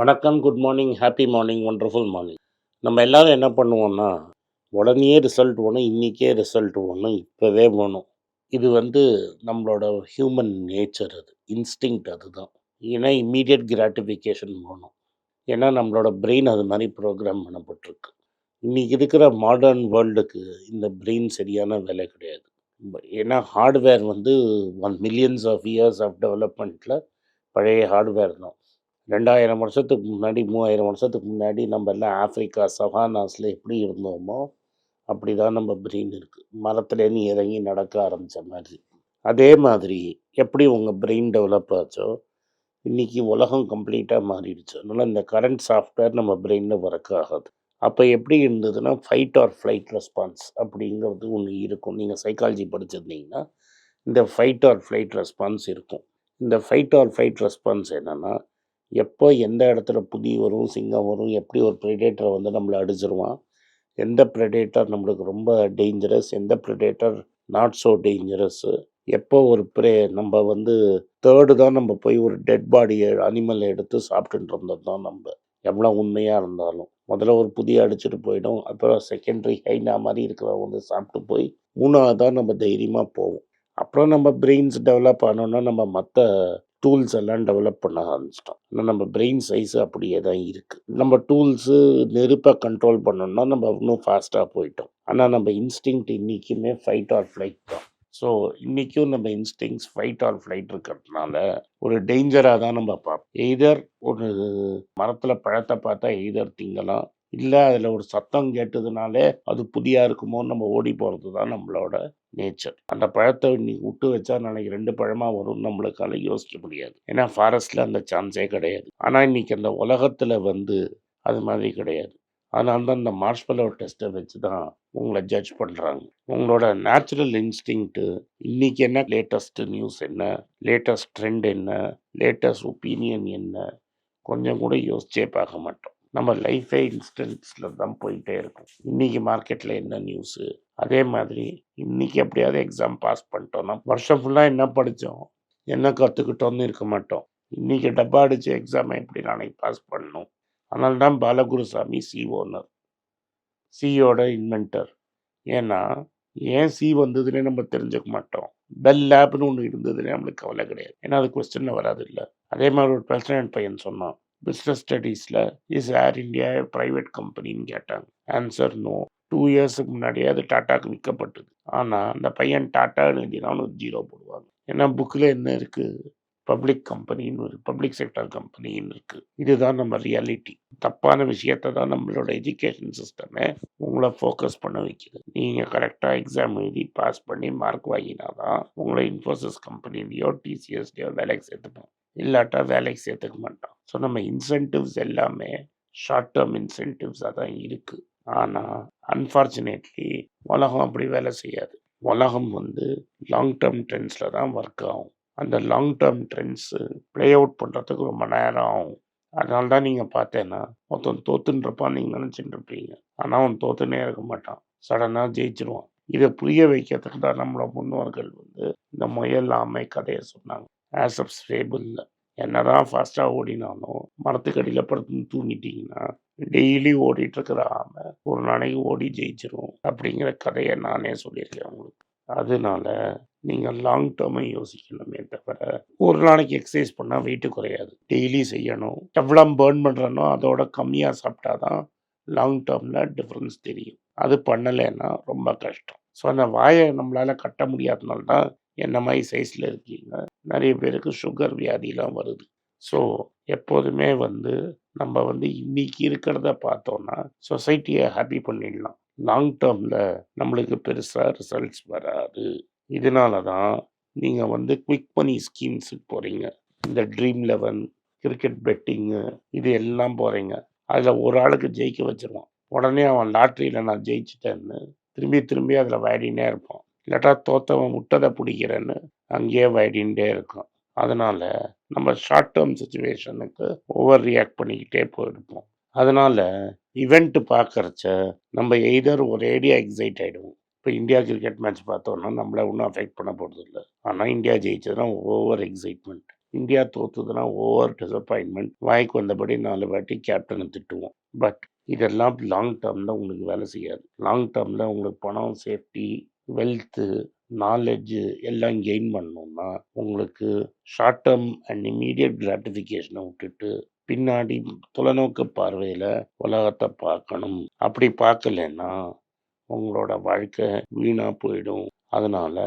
வணக்கம் good morning happy morning wonderful morning நம்ம எல்லாரும் என்ன பண்ணுவோம்னா உடனே ரிசல்ட் வேணும் இன்றைக்கே ரிசல்ட் வேணும் இப்போவே வேணும். இது வந்து நம்மளோட ஹியூமன் நேச்சர் அது இன்ஸ்டிங்க்ட் அதுதான். ஏன்னா இம்மீடியட் கிராட்டிஃபிகேஷன் வேணும். ஏன்னா நம்மளோட பிரெயின் அது மாதிரி ப்ரோக்ராம் பண்ணப்பட்டிருக்கு. இன்றைக்கி இருக்கிற மாடர்ன் வேர்ல்டுக்கு இந்த பிரெயின் சரியான வேலை கிடையாது. ஏன்னா ஹார்ட்வேர் வந்து one millions of years of டெவலப்மெண்ட்டில் பழைய ஹார்ட்வேர் தான். ரெண்டாயிரம் வருஷத்துக்கு முன்னாடி மூவாயிரம் வருஷத்துக்கு முன்னாடி நம்ம எல்லாம் ஆஃப்ரிக்கா சவானாஸில் எப்படி இருந்தோமோ அப்படி தான் நம்ம பிரெயின் இருக்குது மரத்துலேருந்து இறங்கி நடக்க ஆரம்பித்த மாதிரி. அதே மாதிரி எப்படி உங்கள் பிரெயின் டெவலப் ஆச்சோ இன்றைக்கி உலகம் கம்ப்ளீட்டாக மாறிடுச்சு. அதனால் இந்த கரண்ட் சாஃப்ட்வேர் நம்ம பிரெயினில் ஒர்க் ஆகாது. அப்போ எப்படி இருந்ததுன்னா ஃபைட் ஆர் ஃப்ளைட் ரெஸ்பான்ஸ் அப்படிங்கிறது ஒன்று இருக்கும். நீங்கள் சைக்காலஜி படிச்சிருந்தீங்கன்னா இந்த ஃபைட் ஆர் ஃப்ளைட் ரெஸ்பான்ஸ் இருக்கும். இந்த ஃபைட் ஆர் ஃபைட் ரெஸ்பான்ஸ் என்னென்னா எப்போ எந்த இடத்துல புலி வரும் சிங்கம் வரும் எப்படி ஒரு ப்ரெடேட்டரை வந்து நம்மளை அடிச்சிருவான் எந்த ப்ரெடேட்டர் நம்மளுக்கு ரொம்ப டேஞ்சரஸ் எந்த ப்ரெடேட்டர் நாட் ஸோ டேஞ்சரஸ்ஸு எப்போ ஒரு ப்ரே நம்ம வந்து தேர்டு தான் நம்ம போய் ஒரு டெட் பாடியை அனிமலை எடுத்து சாப்பிட்டுட்டு இருந்தது தான் நம்ம. எவ்வளோ உண்மையாக இருந்தாலும். முதல்ல ஒரு புதிய அடிச்சுட்டு போயிடும். அப்புறம் செகண்டரி ஹைனா மாதிரி இருக்கிறவங்க வந்து சாப்பிட்டு போய் மூணாவது தான் நம்ம தைரியமாக போவோம். அப்புறம் நம்ம பிரெயின்ஸ் டெவலப் ஆனோன்னா நம்ம மற்ற டூல்ஸ் எல்லாம் டெவலப் பண்ண ஆரம்பிச்சிட்டோம். ஆனால் நம்ம பிரெயின் சைஸ் அப்படியே தான் இருக்குது நம்ம டூல்ஸு நெருப்பை கண்ட்ரோல் பண்ணோம்னா நம்ம இன்னும் ஃபாஸ்ட்டாக போயிட்டோம். ஆனால் நம்ம இன்ஸ்டிங்க்ட் இன்றைக்குமே ஃபைட் ஆர் ஃப்ளைட் தான். ஸோ இன்றைக்கும் நம்ம இன்ஸ்டிங்ஸ் ஃபைட் ஆர் ஃப்ளைட் இருக்கிறதுனால ஒரு டேஞ்சராக தான் நம்ம பார்ப்போம். எய்தர் ஒரு மரத்தில் பழத்தை பார்த்தா எய்தர் திங்கலாம் இல்லை அதில் ஒரு சத்தம் கேட்டதுனாலே அது புதியாக இருக்குமோன்னு நம்ம ஓடி போகிறது தான் நம்மளோட நேச்சர். அந்த பழத்தை இன்னைக்கு விட்டு வச்சா நாளைக்கு ரெண்டு பழமாக வரும்னு நம்மளுக்கால யோசிக்க முடியாது. ஏன்னா ஃபாரஸ்ட்டில் அந்த சான்ஸே கிடையாது. ஆனால் இன்னைக்கு அந்த உலகத்தில் வந்து அது மாதிரி கிடையாது. அதனால தான் அந்த மார்ஷ்மெலோ டெஸ்ட்டை வச்சு தான் உங்களை ஜட்ஜ் பண்ணுறாங்க உங்களோட நேச்சுரல் இன்ஸ்டிங்க்ட்டு இன்னைக்கு என்ன? லேட்டஸ்ட் நியூஸ் என்ன? லேட்டஸ்ட் ட்ரெண்ட் என்ன? லேட்டஸ்ட் ஒப்பீனியன் என்ன? கொஞ்சம் கூட யோசிச்சே பார்க்க மாட்டோம். நம்ம லைஃபே இன்ஸ்டன்ஸில் தான் போயிட்டே இருக்கும். இன்றைக்கி மார்க்கெட்டில் என்ன நியூஸு அதே மாதிரி இன்றைக்கி எப்படியாவது எக்ஸாம் பாஸ் பண்ணிட்டோம்னா வருஷம் ஃபுல்லாக என்ன படித்தோம் என்ன கற்றுக்கிட்டோம்னு இருக்க மாட்டோம். இன்றைக்கி டப்பா அடித்து எக்ஸாமை எப்படி நாளைக்கு பாஸ் பண்ணணும்? அதனால தான் பாலகுருசாமி சி ஓனர் சியோட இன்வென்டர் ஏன்னா ஏன் சி வந்ததுன்னே நம்ம தெரிஞ்சுக்க மாட்டோம். பெல் லேப்னு ஒன்று இருந்ததுன்னே நம்மளுக்கு கவலை கிடையாது. ஏன்னா அது கொஸ்டின் வராது இல்லை. அதே மாதிரி ஒரு பிரசிடென்ட் பையன் சொன்னான். பிஸ்னஸ் ஸ்டடீஸில் இஸ் ஏர் இந்தியா ப்ரைவேட் கம்பெனின்னு கேட்டாங்க. ஆன்சர் நோ டூ இயர்ஸுக்கு முன்னாடியே அது டாட்டாக்கு விற்கப்பட்டது. ஆனால் அந்த பையன் டாட்டான்னு எழுதினாலும் ஒரு ஜீரோ போடுவாங்க. ஏன்னா புக்கில் என்ன இருக்குது பப்ளிக் கம்பெனின்னு ஒரு பப்ளிக் செக்டர் கம்பெனின்னு இருக்குது இதுதான் நம்ம ரியாலிட்டி தப்பான விஷயத்தை தான் நம்மளோட எஜுகேஷன் சிஸ்டமே உங்களை ஃபோக்கஸ் பண்ண வைக்கிது. நீங்கள் கரெக்டாக எக்ஸாம் எழுதி பாஸ் பண்ணி மார்க் வாங்கினா தான் உங்களை இன்ஃபோசிஸ் கம்பெனிலேயோ டிசிஎஸ்லேயோ வேலைக்கு சேர்த்துப்போம் இல்லாட்டா வேலைக்கு சேர்த்துக்க மாட்டான். ஸோ நம்ம இன்சென்டிவ்ஸ் எல்லாமே ஷார்ட் டேர்ம் இன்சென்டிவ்ஸாக தான் இருக்குது ஆனால் அன்ஃபார்ச்சுனேட்லி உலகம் அப்படி வேலை செய்யாது. உலகம் வந்து லாங் டேர்ம் ட்ரெண்ட்ஸில் தான் ஒர்க் ஆகும். அந்த long term trends play out பண்ணுறதுக்கு ரொம்ப நேரம் ஆகும். அதனால தான் நீங்கள் பார்த்தேன்னா ஒருத்தன் தோத்துன்றப்பான் நீங்கள் நினச்சிட்டு இருப்பீங்க. ஆனால் அவன் தோத்துனே இருக்க மாட்டான். சடனாக ஜெயிச்சிருவான். இதை புரிய வைக்கிறதுக்கு தான் நம்மளோட முன்னோர்கள் வந்து இந்த முயல் ஆமை கதையை சொன்னாங்க. ஆஸ் அப் இல்லை என்னதான் ஃபாஸ்ட்டாக ஓடினாலும் மரத்துக்கடியில் படுத்து தூங்கிட்டீங்கன்னா டெய்லி ஓடிட்டு இருக்கிற ஆமை ஒரு நாளைக்கு ஓடி ஜெயிச்சிரும் அப்படிங்கிற கதையை நானே சொல்லியிருக்கேன் உங்களுக்கு. அதனால நீங்கள் லாங் டேர்மை யோசிக்கணுமே தவிர ஒரு நாளைக்கு எக்ஸசைஸ் பண்ணால் வெயிட்டு குறையாது. டெய்லி செய்யணும். எவ்வளோ பேர்ன் பண்ணுறனோ அதோட கம்மியாக சாப்பிட்டா தான் லாங் டேர்மில் டிஃப்ரென்ஸ் தெரியும். அது பண்ணலைன்னா ரொம்ப கஷ்டம். ஸோ அந்த வாயை நம்மளால் கட்ட முடியாதனால தான் என்ன மாதிரி சைஸில் இருக்கீங்க? நிறைய பேருக்கு சுகர் வியாதிலாம் வருது. ஸோ எப்போதுமே வந்து நம்ம வந்து இன்னைக்கு இருக்கிறத பார்த்தோன்னா சொசைட்டியை ஹாப்பி பண்ணிடலாம். லாங் டேர்மில் நம்மளுக்கு பெருசாக ரிசல்ட்ஸ் வராது. இதனால தான் நீங்கள் வந்து குவிக் மணி ஸ்கீம்ஸுக்கு போகிறீங்க இந்த ட்ரீம் லெவன் கிரிக்கெட் பெட்டிங்கு இது எல்லாம் போகிறீங்க அதில் ஒரு ஆளுக்கு ஜெயிக்க வச்சிருவான். உடனே அவன் லாட்ரியில் நான் ஜெயிச்சிட்டேன்னு திரும்பி திரும்பி அதில் வாடினே இருப்பான். இல்லாட்டா தோத்தவன் முட்டதை பிடிக்கிறேன்னு அங்கேயே வயடின்ண்டே இருக்கும் அதனால் நம்ம ஷார்ட் டேர்ம் சுச்சுவேஷனுக்கு ஓவர் ரியாக்ட் பண்ணிக்கிட்டே போயிருப்போம். அதனால் இவெண்ட்டு பார்க்குறச்ச நம்ம எய்தர் ஒரேடியாக எக்ஸைட் ஆகிடுவோம் இப்போ இந்தியா கிரிக்கெட் மேட்ச் பார்த்தோன்னா நம்மளை ஒன்றும் அஃபெக்ட் பண்ண போகிறது இல்லை ஆனால் இந்தியா ஜெயிச்சதுன்னா ஓவர் எக்ஸைட்மெண்ட் இந்தியா தோத்துதுன்னா ஓவர் டிசப்பாயின்மெண்ட் வாய்க்கு வந்தபடி நாலு வாட்டி கேப்டனை திட்டுவோம். பட் இதெல்லாம் லாங் டேர்மில் உங்களுக்கு வேலை செய்யாது. லாங் டேர்மில் உங்களுக்கு பணம் சேஃப்டி வெல்த்து நாலேஜு எல்லாம் கெயின் பண்ணோம்னா உங்களுக்கு ஷார்ட் டேர்ம் அண்ட் இம்மீடியட் கிராட்டிஃபிகேஷனை விட்டுட்டு பின்னாடி தொலைநோக்கு பார்வையில் உலகத்தை பார்க்கணும். அப்படி பார்க்கலன்னா உங்களோட வாழ்க்கை வீணாக போயிடும். அதனால்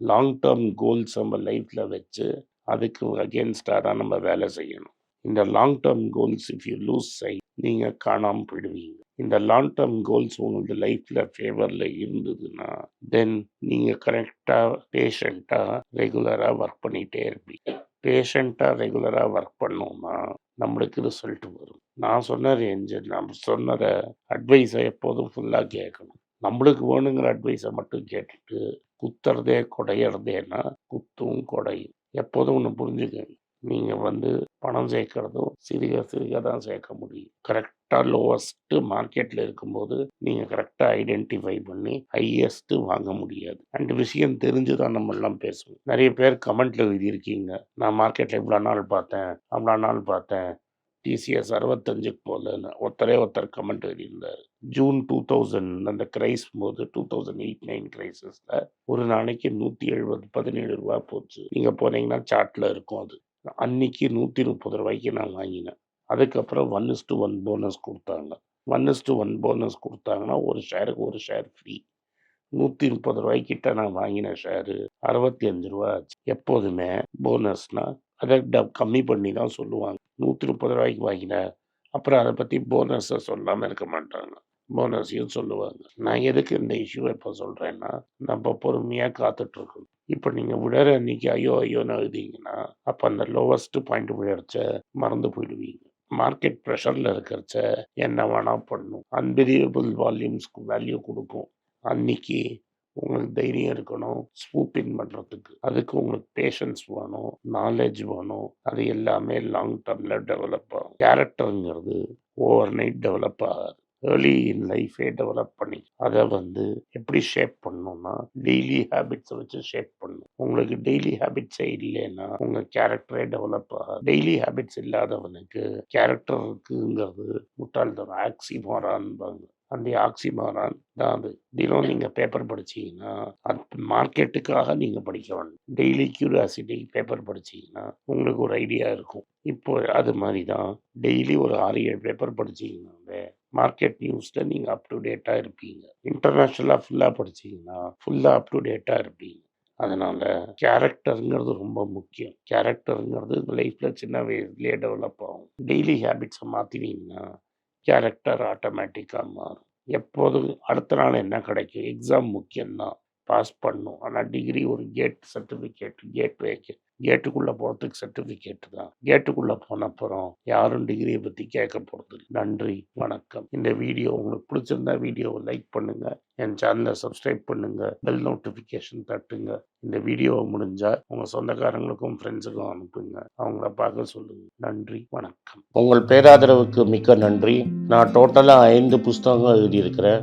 லாங் டேர்ம் கோல்ஸ் நம்ம லைஃப்பில் வச்சு அதுக்கு அகேன்ஸ்டாக தான் நம்ம வேலை செய்யணும். இந்த long term goals if you lose sight நீங்கள் காணாமல் போயிடுவீங்க. இந்த லாங் டேர்ம் கோல்ஸ் உங்களது லைஃப்பில் ஃபேவரில் இருந்ததுன்னா தென் நீங்கள் கரெக்டாக பேஷண்ட்டாக ரெகுலராக ஒர்க் பண்ணிகிட்டே இருப்பீங்க. பேஷண்ட்டாக ரெகுலராக ஒர்க் பண்ணோம்னா நம்மளுக்கு ரிசல்ட் வரும். நான் சொன்ன ரேஞ்சு நம்ம சொன்னதை அட்வைஸை எப்போதும் ஃபுல்லாக கேட்கணும். நம்மளுக்கு வேணுங்கிற அட்வைஸை மட்டும் கேட்டுட்டு குத்துறதே குடையிறதேன்னா குத்தும் குடையும். எப்போதும் ஒன்று புரிஞ்சுக்கங்க. நீங்கள் வந்து பணம் சேர்க்கறதும் சிறுக சிறுக தான் சேர்க்க முடியும். கரெக்டாக லோவஸ்ட்டு மார்க்கெட்டில் இருக்கும்போது நீங்கள் கரெக்டாக ஐடென்டிஃபை பண்ணி ஹையஸ்ட்டு வாங்க முடியாது. அண்ட் விஷயம் தெரிஞ்சு தான் நம்ம எல்லாம் பேசுவோம். நிறைய பேர் கமெண்ட்டில் எழுதியிருக்கீங்க. நான் மார்க்கெட்டில் இவ்வளோ நாள் பார்த்தேன் அவ்வளோ நாள் பார்த்தேன். டிசிஎஸ் அறுபத்தஞ்சுக்கு போகலன்னு ஒருத்தரே ஒருத்தர் கமெண்ட் எழுதியிருந்தார். ஜூன் டூ தௌசண்ட் அந்த கிரைஸ் போது டூ தௌசண்ட் எயிட் நைன் கிரைசிஸில் ஒரு நாளைக்கு நூற்றி எழுபது பதினேழு ரூபா போச்சு. நீங்கள் போனீங்கன்னா சார்ட்டில் இருக்கும் அது. அன்னைக்கு நூற்றி முப்பது ரூபாய்க்கு நான் வாங்கினேன். அதுக்கப்புறம் one is to one bonus கொடுத்தாங்க. One is to one bonus கொடுத்தாங்கன்னா ஒரு ஷேருக்கு ஒரு ஷேர் ஃப்ரீ நூற்றி முப்பது ரூபாய்க்கிட்ட நான் வாங்கின ஷேரு அறுபத்தி அஞ்சு ரூபா ஆச்சு. எப்போதுமே போனஸ்னால் அதை டப் கம்மி பண்ணி தான் சொல்லுவாங்க. நூற்றி முப்பது ரூபாய்க்கு வாங்கினேன் அப்புறம் அதை பற்றி போனஸை சொல்லாமல் இருக்க மாட்டாங்க. போனஸையும் சொல்லுவாங்க. நான் எதுக்கு இந்த இஷ்யூ இப்போ சொல்கிறேன்னா நம்ம பொறுமையாக காத்துட்ருக்கோம் இப்போ நீங்கள் விழற அன்னைக்கு ஐயோ ஐயோன்னு எழுதிங்கன்னா அப்போ அந்த லோவஸ்ட் பாயிண்ட் விழறச்ச மறந்து போயிடுவீங்க. மார்க்கெட் ப்ரெஷரில் இருக்கிறச்ச என்ன வேணால் பண்ணும். அன்பிலியபிள் வால்யூம்ஸ்க்கு வேல்யூ கொடுக்கும். அன்னைக்கு உங்களுக்கு தைரியம் இருக்கணும் ஸ்பூப்பின் பண்ணுறதுக்கு அதுக்கு உங்களுக்கு பேஷன்ஸ் வேணும் நாலேஜ் வேணும். அது எல்லாமே லாங் டேர்மில் டெவலப் ஆகும். கேரக்டருங்கிறது ஓவர் நைட் டெவலப் ஆகாது. ஏர்லி இன் லைஃபே டெவலப் பண்ணி அதை வந்து எப்படி ஷேப் பண்ணணும்னா டெய்லி ஹேபிட்ஸை வச்சு ஷேப் பண்ணணும். உங்களுக்கு டெய்லி ஹேபிட்ஸே இல்லைன்னா உங்கள் கேரக்டரே டெவலப் ஆகாது. டெய்லி ஹேபிட்ஸ் இல்லாதவனுக்கு கேரக்டர் இருக்குங்கிறது முட்டாள்தனம். ஆக்சிமாரான்பாங்க அந்த ஆக்சிமாரான் தான் அது. தினம் நீங்கள் பேப்பர் படிச்சீங்கன்னா அது மார்க்கெட்டுக்காக நீங்கள் படிக்க வேணும் டெய்லி கியூரியாசிட்டி பேப்பர் படிச்சீங்கன்னா உங்களுக்கு ஒரு ஐடியா இருக்கும். இப்போ அது மாதிரி தான் டெய்லி ஒரு ஆறு ஏழு பேப்பர் படிச்சீங்கன்னாவே மார்க்கெட் நியூஸில் நீங்கள் அப் டு டேட்டாக இருப்பீங்க. இன்டர்நேஷ்னலாக ஃபுல்லாக படிச்சீங்கன்னா ஃபுல்லாக அப் டு டேட்டாக இருப்பீங்க. அதனால் கேரக்டருங்கிறது ரொம்ப முக்கியம். கேரக்டருங்கிறது லைஃப்பில் சின்ன வயசுலேயே டெவலப் ஆகும். டெய்லி ஹேபிட்ஸை மாற்றினீங்கன்னா கேரக்டர் ஆட்டோமேட்டிக்காக மாறும். எப்போதும் அடுத்த நாள் என்ன கிடைக்கும்? எக்ஸாம் முக்கியம்தான். பாஸ் பண்ணும். ஆனால் டிகிரி ஒரு கேட் சர்டிஃபிகேட் கேட் வைக்க கேட்டுக்குள்ளே போகிறதுக்கு சர்டிஃபிகேட் தான். கேட்டுக்குள்ளே போன அப்புறம் யாரும் டிகிரியை பற்றி கேட்க போகிறது நன்றி வணக்கம். இந்த வீடியோ உங்களுக்கு பிடிச்சிருந்தா வீடியோவை லைக் பண்ணுங்கள் என் சேனலை சப்ஸ்கிரைப் பண்ணுங்கள் பெல் நோட்டிஃபிகேஷன் தட்டுங்க. இந்த வீடியோவை முடிஞ்சால் உங்கள் சொந்தக்காரங்களுக்கும் ஃப்ரெண்ட்ஸுக்கும் அனுப்புங்க. அவங்கள பார்க்க சொல்லுங்க. நன்றி வணக்கம். உங்கள் பேராதரவுக்கு மிக்க நன்றி. நான் டோட்டலாக ஐந்து புஸ்தகங்கள் எழுதியிருக்கிறேன்.